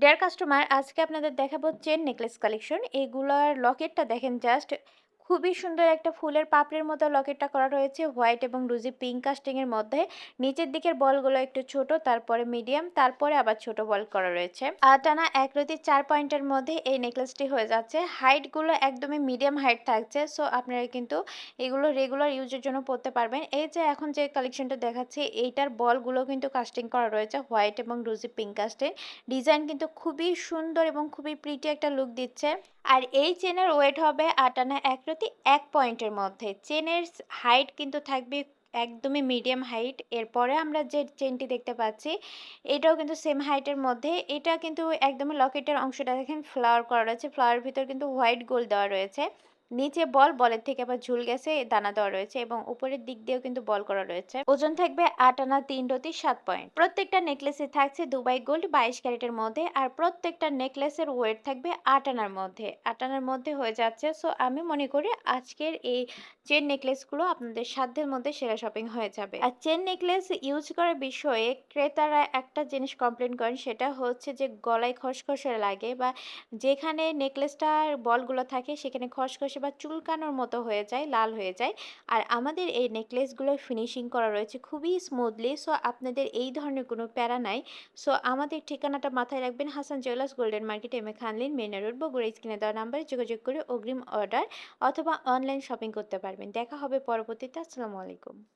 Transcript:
Deer customer আজকে আপনাদের দেখাবো চেন নেকলেস কালেকশন এগুলার লকেটটা দেখেন জাস্ট খুবই সুন্দর একটা ফুলের পাপড়ির মতো লকেটটা করা রয়েছে। হোয়াইট এবং রুজি পিঙ্ক কাস্টিং এর মধ্যে নিচের দিকের বলগুলো একটু ছোট, তারপরে মিডিয়াম, তারপরে আবার ছোট বল করা রয়েছে। টানা এক রতি চার পয়েন্টের মধ্যে এই নেকলেসটি হয়ে যাচ্ছে। হাইটগুলো একদমই মিডিয়াম হাইট থাকছে সো আপনারা কিন্তু এগুলো রেগুলার ইউজের জন্য পরতে পারবেন। এই যে এখন যে কালেকশনটা দেখাচ্ছি, এইটার বলগুলো কিন্তু কাস্টিং করা রয়েছে, হোয়াইট এবং রুজি পিঙ্ক কাস্টিং। ডিজাইন কিন্তু খুবই সুন্দর এবং খুবই প্রিটি একটা লুক দিচ্ছে। আর এই চেনের ওয়েট হবে আটানা এক প্রতি এক পয়েন্টের মধ্যে। চেনের হাইট কিন্তু থাকবে একদমই মিডিয়াম হাইট এরপরে আমরা যে চেনটি দেখতে পাচ্ছি, এটাও কিন্তু সেম হাইটের মধ্যে। এটা কিন্তু একদমই লকেটের অংশটা দেখেন ফ্লাওয়ার করা রয়েছে। ফ্লাওয়ার ভিতর কিন্তু হোয়াইট গোল্ড দেওয়া রয়েছে। নিচে বল, বলের থেকে আবার ঝুল গেছে, দানা দেওয়া রয়েছে এবং উপরের দিক দিয়েও কিন্তু বল করা রয়েছে। ওজন থাকবে আট আনা তিন রতি সাত পয়েন্ট প্রত্যেকটা নেকলেসে থাকছে দুবাই গোল্ড বাইশ ক্যারেটের মধ্যে আর প্রত্যেকটা নেকলেসের ওয়েট থাকবে আট আনার মধ্যে। আট আনার মধ্যে হয়ে যাচ্ছে সো আমি মনে করি আজকের এই চেন নেকলেসগুলো আপনাদের সাধ্যের মধ্যে সেরা শপিং হয়ে যাবে। আর চেন নেকলেস ইউজ করার বিষয়ে ক্রেতারা একটা জিনিস কমপ্লেন করেন, সেটা হচ্ছে যে গলায় খসখসে লাগে বা যেখানে নেকলেসটার বলগুলো থাকে সেখানে খসখসে বা চুলকানোর মতো হয়ে যায়, লাল হয়ে যায়। আর আমাদের এই নেকলেসগুলোর ফিনিশিং করা রয়েছে খুবই স্মুথলি সো আপনাদের এই ধরনের কোনো প্যারা নাই। সো আমাদের ঠিকানাটা মাথায় রাখবেন Hasan jewellers golden market M A খানলিন main road Bogura. স্ক্রিনে দেওয়া নাম্বারে যোগাযোগ করে অগ্রিম অর্ডার অথবা অনলাইন শপিং করতে পারবেন। দেখা হবে পরবর্তীতে, আসসালামু আলাইকুম।